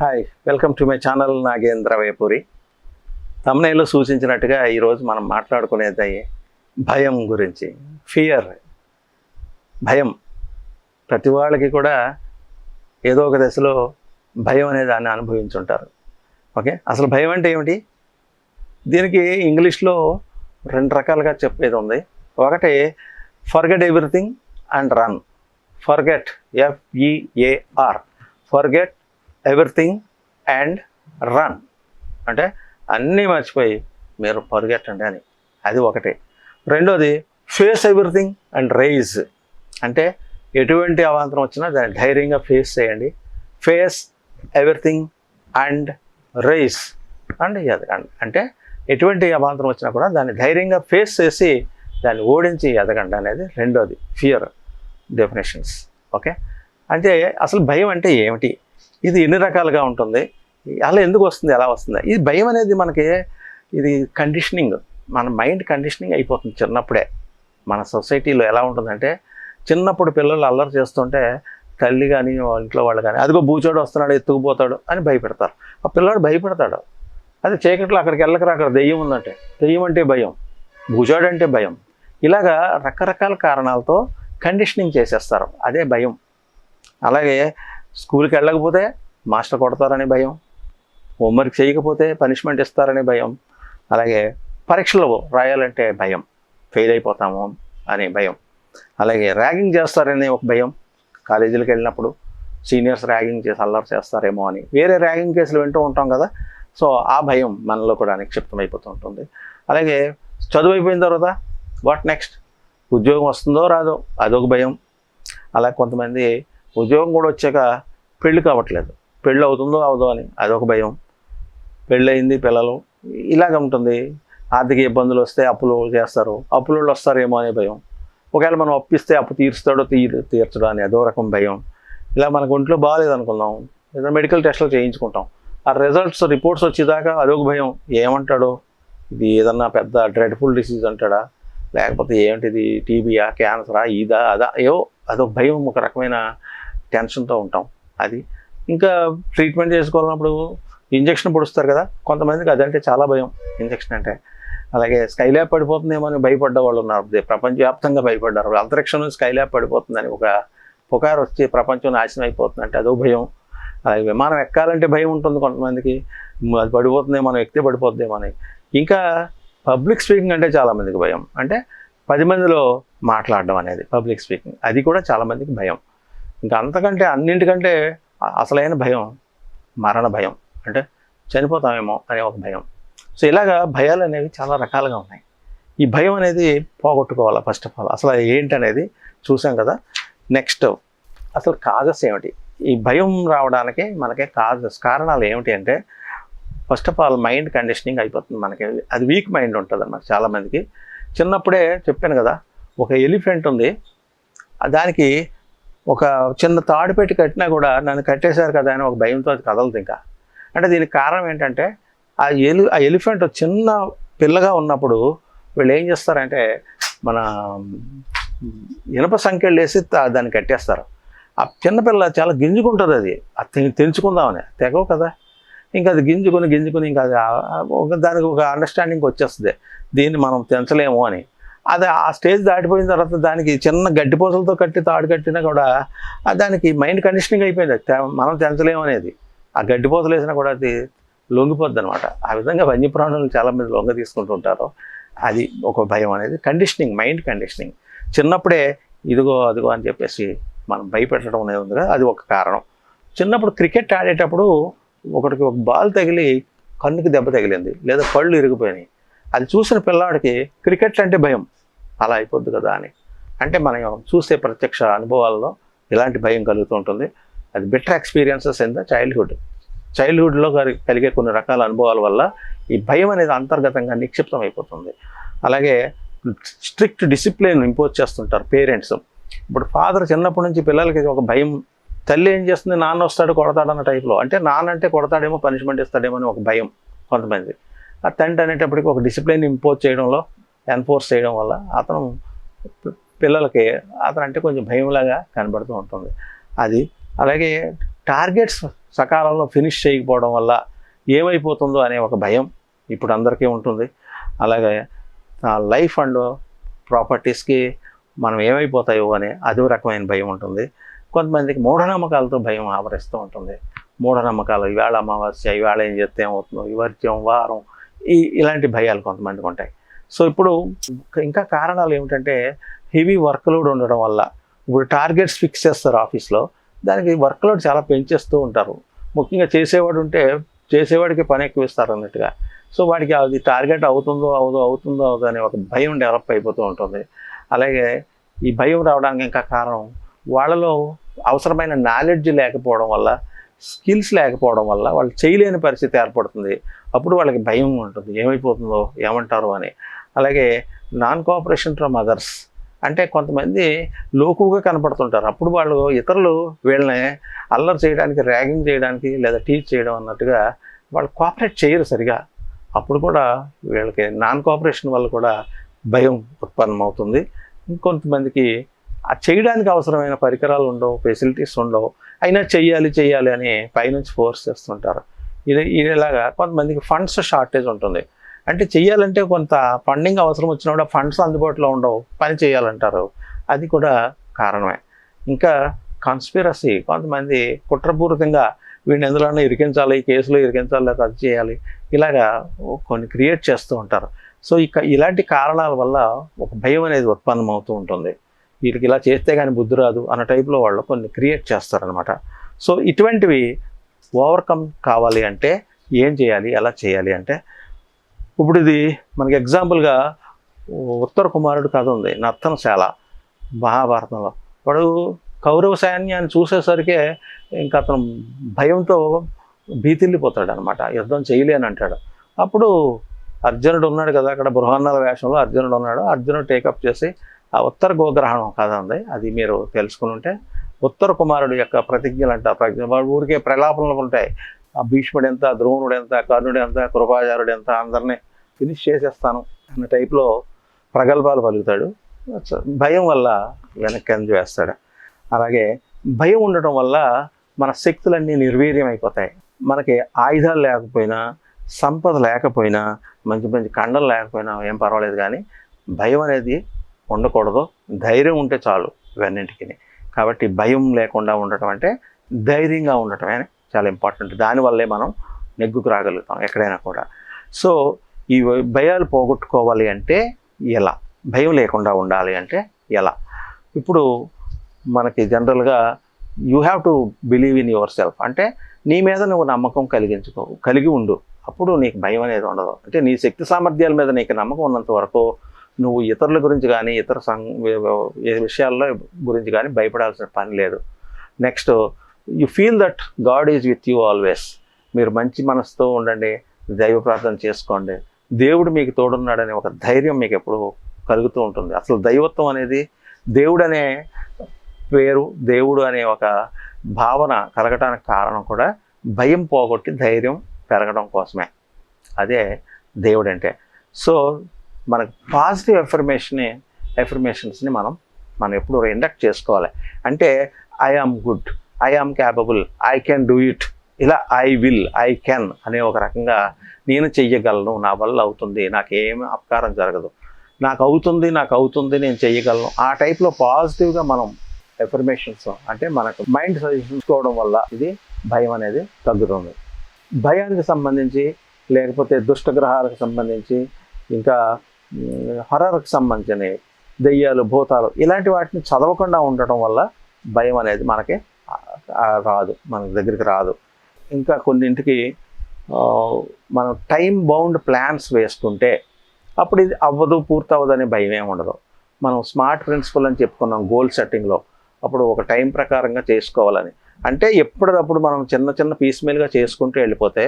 Hi welcome to my channel Nagendra Vepuri తమ్నైలో సూచించినట్టుగా ఈరోజు మనం మాట్లాడుకునేది భయం గురించి ఫియర్ భయం. ప్రతి వాళ్ళకి కూడా ఏదో ఒక దశలో భయం అనే దాన్ని అనుభవించుంటారు. ఓకే అసలు భయం అంటే ఏమిటి? దీనికి ఇంగ్లీష్లో రెండు రకాలుగా చెప్పేది ఉంది. ఒకటి forget everything and run forget F E A R forget everything and run. అంటే అన్నీ మర్చిపోయి మీరు పరిగెట్టండి అని. అది ఒకటి. రెండోది ఫేస్ ఎవ్రీథింగ్ అండ్ రైజ్. అంటే ఎటువంటి అవాంతరం వచ్చినా దాన్ని ధైర్యంగా ఫేస్ చేయండి. Face everything and rise. And ఎదగండి అంటే ఎటువంటి అవాంతరం వచ్చినా కూడా దాన్ని ధైర్యంగా ఫేస్ చేసి దాన్ని ఓడించి ఎదగండి అనేది రెండోది ఫియర్ డెఫినేషన్స్. ఓకే? అంటే అసలు భయం అంటే ఏమిటి? ఇది ఎన్ని రకాలుగా ఉంటుంది? అలా ఎందుకు వస్తుంది? ఎలా వస్తుంది. ఇది భయం అనేది మనకి ఇది కండిషనింగ్ మన మైండ్ కండిషనింగ్ అయిపోతుంది చిన్నప్పుడే. మన సొసైటీలో ఎలా ఉంటుందంటే చిన్నప్పుడు పిల్లలు అల్లరి చేస్తుంటే తల్లి కానీ వాళ్ళ ఇంట్లో వాళ్ళు కానీ అదిగో బూచోడు వస్తున్నాడు ఎత్తుకుపోతాడు అని భయపెడతారు. ఆ పిల్లాడు భయపెడతాడు. అది చీకట్లో అక్కడికి వెళ్ళకరా అక్కడ దెయ్యం ఉందంటే దెయ్యం అంటే భయం. భూజోడు అంటే భయం. ఇలాగా రకరకాల కారణాలతో కండిషనింగ్ చేసేస్తారు. అదే భయం. అలాగే స్కూల్కి వెళ్ళకపోతే మాస్టర్ కొడతారనే భయం హోంవర్క్ చేయకపోతే పనిష్మెంట్ ఇస్తారనే భయం అలాగే పరీక్షలు రాయాలంటే భయం ఫెయిల్ అయిపోతాము అనే భయం. అలాగే ర్యాగింగ్ చేస్తారనే ఒక భయం కాలేజీలకు వెళ్ళినప్పుడు సీనియర్స్ ర్యాగింగ్ చేసి అల్లరి చేస్తారేమో అని వేరే ర్యాగింగ్ కేసులు వింటూ ఉంటాం కదా సో ఆ భయం మనలో కూడా నిక్షిప్తమైపోతూ ఉంటుంది. అలాగే చదువు అయిపోయిన తర్వాత వాట్ నెక్స్ట్? ఉద్యోగం వస్తుందో రాదో అదొక భయం. అలా కొంతమంది ఉద్యోగం కూడా వచ్చాక పెళ్ళి కావట్లేదు. పెళ్ళి అవుతుందో అవదో అని అదొక భయం. పెళ్ళయింది పిల్లలు ఇలాగ ఉంటుంది. ఆర్థిక ఇబ్బందులు వస్తే అప్పులు చేస్తారు. అప్పులు వాళ్ళు వస్తారేమో అనే భయం. ఒకవేళ మనం అప్పిస్తే అప్పు తీరుస్తాడో తీరు తీర్చడం అని అదో రకం భయం. ఇలా మనకు ఒంట్లో బాగాలేదు అనుకుందాం ఏదైనా మెడికల్ టెస్టులు చేయించుకుంటాం. ఆ రిజల్ట్స్ రిపోర్ట్స్ వచ్చేదాకా అదొక భయం. ఏమంటాడో? ఇది ఏదన్నా పెద్ద డ్రెడ్ఫుల్ డిసీజ్ అంటాడా? లేకపోతే ఏమిటిది టీబీయా క్యాన్సరా ఇదా అదా ఏవో అదొక భయం. ఒక రకమైన టెన్షన్తో ఉంటాం. అది ఇంకా ట్రీట్మెంట్ చేసుకోవాలన్నప్పుడు ఇంజక్షన్ పొడుస్తారు కదా కొంతమందికి అదంటే చాలా భయం ఇంజక్షన్ అంటే. అలాగే స్కైల్యాబ్ పడిపోతుందేమో అని భయపడ్డ వాళ్ళు ఉన్నారు. ప్రపంచవ్యాప్తంగా భయపడ్డారు. అంతరిక్షం నుంచి స్కైల్యాబ్ పడిపోతుందని ఒక పుకారు వచ్చి ప్రపంచం నాశనం అయిపోతుంది అంటే అదో భయం. అలాగే విమానం ఎక్కాలంటే భయం ఉంటుంది కొంతమందికి. అది పడిపోతుందేమో మనం ఎక్కితే పడిపోతుందేమో అని. ఇంకా పబ్లిక్ స్పీకింగ్ అంటే చాలామందికి భయం. అంటే పది మందిలో మాట్లాడడం అనేది పబ్లిక్ స్పీకింగ్. అది కూడా చాలామందికి భయం. ఇంకా అంతకంటే అన్నింటికంటే అసలైన భయం మరణ భయం. అంటే చనిపోతామేమో అనే ఒక భయం. సో ఇలాగా భయాలు అనేవి చాలా రకాలుగా ఉన్నాయి. ఈ భయం అనేది పోగొట్టుకోవాలి ఫస్ట్ ఆఫ్ ఆల్ అసలు ఏంటనేది చూసాం కదా. నెక్స్ట్ అసలు కాజెస్ ఏమిటి? ఈ భయం రావడానికి మనకి కాజెస్ కారణాలు ఏమిటి అంటే first of all mind conditioning అయిపోతుంది మనకి. అది వీక్ మైండ్ ఉంటుంది అన్నమాట చాలామందికి. చిన్నప్పుడే చెప్పాను కదా ఒక ఎలిఫెంట్ ఉంది. దానికి ఒక చిన్న తాడుపెట్టి కట్టినా కూడా నన్ను కట్టేశారు కదా అని ఒక భయంతో అది కదలదు ఇంకా. అంటే దీనికి కారణం ఏంటంటే ఆ ఎలి ఆ ఎలిఫెంట్ చిన్న పిల్లగా ఉన్నప్పుడు వీళ్ళు ఏం చేస్తారంటే మన ఇనప సంఖ్యలు వేసి దాన్ని కట్టేస్తారు. ఆ చిన్నపిల్ల చాలా గింజుకుంటుంది అది. అది తెంచుకుందామని. తెగవు కదా. ఇంకా అది గింజుకొని గింజుకొని ఇంకా అది ఒక దానికి ఒక అండర్స్టాండింగ్ వచ్చేస్తుంది. దీన్ని మనం తెంచలేము అని. అది ఆ స్టేజ్ దాటిపోయిన తర్వాత దానికి చిన్న గడ్డిపోసలతో కట్టి తాడు కట్టినా కూడా దానికి మైండ్ కండిషనింగ్ అయిపోయింది. అది తె- మనం తెంచలేము అనేది. ఆ గడ్డిపోసలు వేసినా కూడా అది లొంగిపోద్ది అనమాట ఆ విధంగా వన్యప్రాణులు చాలామంది లొంగ తీసుకుంటుంటారు. అది ఒక భయం అనేది. Conditioning mind conditioning. చిన్నప్పుడే ఇదిగో అదిగో అని చెప్పేసి మనం భయపెట్టడం అనేది ఉంది అది ఒక కారణం. చిన్నప్పుడు క్రికెట్ ఆడేటప్పుడు ఒకటికి ఒక బాల్ తగిలి కన్నుకి దెబ్బ తగిలింది. లేదా పళ్ళు ఇరిగిపోయినాయి. అది చూసిన పిల్లవాడికి క్రికెట్ అంటే భయం. అలా అయిపోద్ది కదా అని. అంటే మనం చూసే ప్రత్యక్ష అనుభవాల్లో ఇలాంటి భయం కలుగుతూ ఉంటుంది. అది better experiences in the childhood చైల్డ్హుడ్లో కలిగే కొన్ని రకాల అనుభవాల వల్ల ఈ భయం అనేది అంతర్గతంగా నిక్షిప్తం అయిపోతుంది. అలాగే స్ట్రిక్ట్ డిసిప్లిన్ ఇంపోజ్ చేస్తుంటారు పేరెంట్స్ ఇప్పుడు ఫాదర్ చిన్నప్పటి నుంచి పిల్లలకి ఒక భయం తల్లి ఏం చేస్తుంది? నాన్న వస్తాడు కొడతాడు అన్న టైప్లో అంటే నాన్న అంటే కొడతాడేమో పనిష్మెంట్ ఇస్తాడేమో అని ఒక భయం కొంతమంది. తండ్రి అనేటప్పటికి ఒక డిసిప్లిన్ ఇంపోజ్ చేయడంలో ఎన్ఫోర్స్ చేయడం వల్ల అతను పిల్లలకి అతను అంటే కొంచెం భయంలాగా కనబడుతూ ఉంటుంది. అది అలాగే టార్గెట్స్ సకాలంలో ఫినిష్ చేయకపోవడం వల్ల ఏమైపోతుందో అనే ఒక భయం ఇప్పుడు అందరికీ ఉంటుంది. అలాగే లైఫ్ అండ్ ప్రాపర్టీస్కి మనం ఏమైపోతాయో అనే అదో రకమైన భయం ఉంటుంది. కొంతమందికి మూఢనమ్మకాలతో భయం ఆవరిస్తూ ఉంటుంది. మూఢనమ్మకాలు ఇవాళ అమావాస్య ఇవాళ ఏం చేస్తే ఏమవుతుందో ఇవర్జ్యం వారం ఈ ఇలాంటి భయాలు కొంతమందికి ఉంటాయి. సో ఇప్పుడు ఇంకా కారణాలు ఏమిటంటే హెవీ వర్క్లోడ్ ఉండడం వల్ల ఇప్పుడు టార్గెట్స్ ఫిక్స్ చేస్తారు ఆఫీస్లో దానికి వర్క్లోడ్ చాలా పెంచేస్తూ ఉంటారు. ముఖ్యంగా చేసేవాడు ఉంటే చేసేవాడికి పని ఎక్కువ ఇస్తారు అన్నట్టుగా. సో వాడికి అది టార్గెట్ అవుతుందో అవుదో అవుతుందో అవుదో అనే ఒక భయం డెవలప్ అయిపోతూ ఉంటుంది. అలాగే ఈ భయం రావడానికి ఇంకా కారణం వాళ్ళలో అవసరమైన నాలెడ్జ్ లేకపోవడం వల్ల స్కిల్స్ లేకపోవడం వల్ల వాళ్ళు చేయలేని పరిస్థితి ఏర్పడుతుంది. అప్పుడు వాళ్ళకి భయం ఉంటుంది. ఏమైపోతుందో ఏమంటారు అని. అలాగే నాన్ కోఆపరేషన్ ఫ్రమ్ అదర్స్ అంటే కొంతమంది లోకుగా కనపడుతుంటారు. అప్పుడు వాళ్ళు ఇతరులు వీళ్ళని అల్లరి చేయడానికి ర్యాగింగ్ చేయడానికి లేదా టీచ్ చేయడం అన్నట్టుగా వాళ్ళు కోఆపరేట్ చేయరు సరిగా. అప్పుడు కూడా వీళ్ళకి నాన్ కోఆపరేషన్ వల్ల కూడా భయం ఉత్పన్నమవుతుంది. ఇంకొంతమందికి ఆ చేయడానికి అవసరమైన పరికరాలు ఉండవు ఫెసిలిటీస్ ఉండవు. అయినా చెయ్యాలి చెయ్యాలి అని పైనుంచి ఫోర్స్ చేస్తుంటారు. ఇది ఇలాగా కొంతమందికి ఫండ్స్ షార్టేజ్ ఉంటుంది. అంటే చెయ్యాలంటే కొంత ఫండింగ్ అవసరం వచ్చినప్పుడు ఫండ్స్ అందుబాటులో ఉండవు. పని చేయాలంటారు. అది కూడా కారణమే. ఇంకా కాన్స్పిరసీ కొంతమంది కుట్రపూరితంగా వీడిని ఎందులోనే ఇరికించాలి ఈ కేసులో ఇరికించాలి లేదా అది చేయాలి. ఇలాగా కొన్ని క్రియేట్ చేస్తూ ఉంటారు. సో ఇక ఇలాంటి కారణాల వల్ల ఒక భయం అనేది ఉత్పన్నమవుతూ ఉంటుంది. వీటికి ఇలా చేస్తే కానీ బుద్ధి రాదు అన్న టైప్లో వాళ్ళు కొన్ని క్రియేట్ చేస్తారనమాట సో ఇటువంటివి ఓవర్కమ్ కావాలి అంటే ఏం చేయాలి? ఎలా చేయాలి అంటే ఇప్పుడు ఇది మనకి ఎగ్జాంపుల్గా ఉత్తర కుమారుడు కథ ఉంది నర్తనశాల మహాభారతంలో. వాడు కౌరవ సైన్యాన్ని చూసేసరికే ఇంకా అతను భయంతో భీతిల్లిపోతాడు అనమాట యుద్ధం చేయలేని అంటాడు. అప్పుడు అర్జునుడు ఉన్నాడు కదా అక్కడ బృహన్నల వేషంలో అర్జునుడు ఉన్నాడు. అర్జునుడు టేకప్ చేసి ఆ ఉత్తర గోగ్రహణం కథ ఉంది అది మీరు తెలుసుకుని ఉంటే ఉత్తర కుమారుడు యొక్క ప్రతిజ్ఞలు అంట ప్రజ్ఞ ఊరికే ప్రలాపనలు ఉంటాయి. ఆ భీష్ముడు ఎంత ద్రోణుడు ఎంత కర్ణుడు ఎంత కృపాచారుడు ఎంత అందరినీ ఫినిష్ చేసేస్తాను అన్న టైప్లో ప్రగల్భాలు పలుకుతాడు. భయం వల్ల వెనక్కి అంది వేస్తాడు. అలాగే భయం ఉండటం వల్ల మన శక్తులన్నీ నిర్వీర్యం అయిపోతాయి. మనకి ఆయుధాలు లేకపోయినా సంపద లేకపోయినా మంచి మంచి కండలు లేకపోయినా ఏం పర్వాలేదు కానీ భయం అనేది ఉండకూడదు. ధైర్యం ఉంటే చాలు ఇవన్నింటికి కాబట్టి భయం లేకుండా ఉండటం అంటే ధైర్యంగా ఉండటమే చాలా ఇంపార్టెంట్. దానివల్లే మనం నెగ్గుకు రాగలుగుతాం ఎక్కడైనా కూడా. సో ఈ భయాలు పోగొట్టుకోవాలి అంటే ఎలా? భయం లేకుండా ఉండాలి అంటే ఎలా? ఇప్పుడు మనకి జనరల్గా you have to believe in yourself. అంటే నీ మీద నువ్వు నమ్మకం కలిగించుకో కలిగి ఉండు. అప్పుడు నీకు భయం అనేది ఉండదు. అంటే నీ శక్తి సామర్థ్యాల మీద నీకు నమ్మకం ఉన్నంత వరకు నువ్వు ఇతరుల గురించి కానీ ఇతర సం విషయాల్లో గురించి కానీ భయపడాల్సిన పని లేదు. Next you feel that God is with you always మీరు మంచి మనసుతో ఉండండి దైవ ప్రార్థన చేసుకోండి. దేవుడు మీకు తోడున్నాడనే ఒక ధైర్యం మీకు ఎప్పుడు కలుగుతూ ఉంటుంది. అసలు దైవత్వం అనేది దేవుడు అనే పేరు దేవుడు అనే ఒక భావన కలగటానికి కారణం కూడా భయం పోగొట్టి ధైర్యం పెరగడం కోసమే. అదే దేవుడంటే. సో మనకు పాజిటివ్ ఎఫర్మేషన్ ఎఫర్మేషన్స్ని మనం మనం ఎప్పుడు ఇండక్ట్ చేసుకోవాలి. అంటే I am good I am capable I can do it ఇలా ఐ విల్ ఐ కెన్ అనే ఒక రకంగా నేను చెయ్యగలను నా వల్ల అవుతుంది నాకేమి అపకారం జరగదు. నాకు అవుతుంది నాకు అవుతుంది నేను చెయ్యగలను. ఆ టైప్లో పాజిటివ్గా మనం ఎఫర్మేషన్స్ అంటే మనకు మైండ్ సజెషన్సుకోవడం వల్ల ఇది భయం అనేది తగ్గుతుంది. భయానికి సంబంధించి లేకపోతే దుష్టగ్రహాలకు సంబంధించి ఇంకా హర్రర్కి సంబంధించిన దెయ్యాలు భూతాలు ఇలాంటి వాటిని చదవకుండా ఉండటం వల్ల భయం అనేది మనకి రాదు. మన దగ్గరికి రాదు. ఇంకా కొన్నింటికి మనం టైం బౌండ్ ప్లాన్స్ వేసుకుంటే అప్పుడు ఇది అవ్వదు పూర్తి అవ్వదు అనే భయం ఏమి ఉండదు. మనం స్మార్ట్ ప్రిన్సిపల్ అని చెప్పుకున్నాం గోల్ సెట్టింగ్లో. అప్పుడు ఒక టైం ప్రకారంగా చేసుకోవాలని. అంటే ఎప్పటికప్పుడు మనం చిన్న చిన్న పీస్మేల్గా చేసుకుంటూ వెళ్ళిపోతే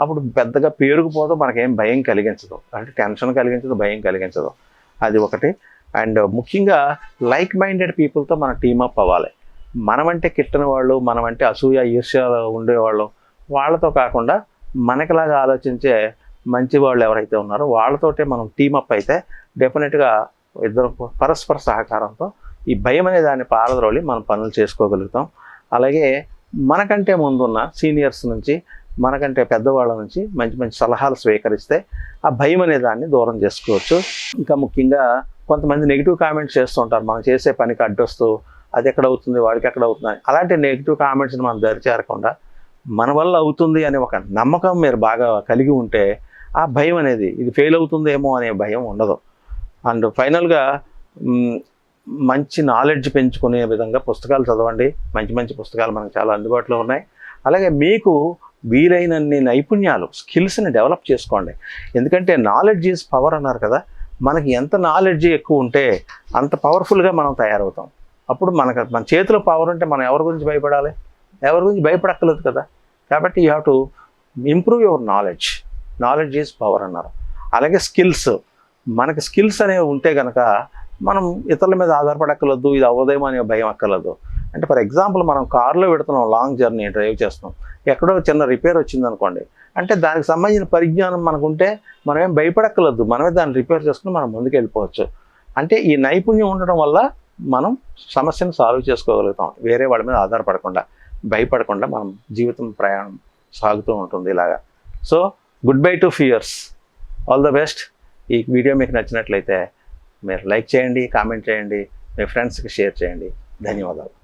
అప్పుడు పెద్దగా పేరుకుపోదు మనకేం భయం కలిగించదు. అంటే టెన్షన్ కలిగించదు భయం కలిగించదు. అది ఒకటి. అండ్ ముఖ్యంగా లైక్ మైండెడ్ పీపుల్తో మనం టీమప్ అవ్వాలి. మనమంటే కిట్టని వాళ్ళు మనమంటే అసూయ ఈర్ష్య ఉండేవాళ్ళు. వాళ్ళతో కాకుండా మనకిలాగా ఆలోచించే మంచి వాళ్ళు ఎవరైతే ఉన్నారో వాళ్ళతోటే మనం టీమప్ అయితే డెఫినెట్గా ఇద్దరు పరస్పర సహకారంతో ఈ భయం అనే దాన్ని పారద్రోలి మనం పనులు చేసుకోగలుగుతాం. అలాగే మనకంటే ముందున్న సీనియర్స్ నుంచి మనకంటే పెద్దవాళ్ళ నుంచి మంచి మంచి సలహాలు స్వీకరిస్తే ఆ భయం అనే దాన్ని దూరం చేసుకోవచ్చు. ఇంకా ముఖ్యంగా కొంతమంది నెగిటివ్ కామెంట్స్ చేస్తుంటారు మనం చేసే పనికి అడ్డొస్తూ అది ఎక్కడ అవుతుంది వాడికి ఎక్కడ అవుతుంది అలాంటి నెగిటివ్ కామెంట్స్ని మనం దరిచేరకుండా మన వల్ల అవుతుంది అనే ఒక నమ్మకం మీరు బాగా కలిగి ఉంటే ఆ భయం అనేది ఇది ఫెయిల్ అవుతుందేమో అనే భయం ఉండదు. అండ్ ఫైనల్గా మంచి నాలెడ్జ్ పెంచుకునే విధంగా పుస్తకాలు చదవండి. మంచి మంచి పుస్తకాలు మనకు చాలా అందుబాటులో ఉన్నాయి. అలాగే మీకు వీలైనన్ని నైపుణ్యాలు స్కిల్స్ని డెవలప్ చేసుకోండి. ఎందుకంటే నాలెడ్జ్ ఈజ్ పవర్ అన్నారు కదా మనకి ఎంత నాలెడ్జ్ ఎక్కువ ఉంటే అంత పవర్ఫుల్గా మనం తయారవుతాం. అప్పుడు మనకు మన చేతిలో పవర్ ఉంటే మనం ఎవరి గురించి భయపడాలి? ఎవరి గురించి భయపడక్కర్లేదు కదా. కాబట్టి you have to improve your knowledge knowledge is power అన్నారు. అలాగే స్కిల్స్ మనకి స్కిల్స్ అనేవి ఉంటే కనుక మనం ఇతరుల మీద ఆధారపడక్కర్లేదు ఇది అవ్వదేమో అనే భయం అక్కర్లేదు. అంటే ఫర్ ఎగ్జాంపుల్ మనం కార్లో పెడుతున్నాం లాంగ్ జర్నీ డ్రైవ్ చేస్తున్నాం. ఎక్కడో చిన్న రిపేర్ వచ్చింది అనుకోండి. అంటే దానికి సంబంధించిన పరిజ్ఞానం మనకు ఉంటే మనం భయపడక్కర్లేదు. మనమే దాన్ని రిపేర్ చేసుకుని మనం ముందుకు వెళ్ళిపోవచ్చు అంటే ఈ నైపుణ్యం ఉండడం వల్ల మనం సమస్యను సాల్వ్ చేసుకోగలుగుతాం. వేరే వాళ్ళ మీద ఆధారపడకుండా భయపడకుండా మనం జీవితం ప్రయాణం సాగుతూ ఉంటుంది ఇలాగా. So goodbye to fears. All the best. ఈ వీడియో మీకు నచ్చినట్లయితే మీరు లైక్ చేయండి కామెంట్ చేయండి మీ ఫ్రెండ్స్కి షేర్ చేయండి. ధన్యవాదాలు.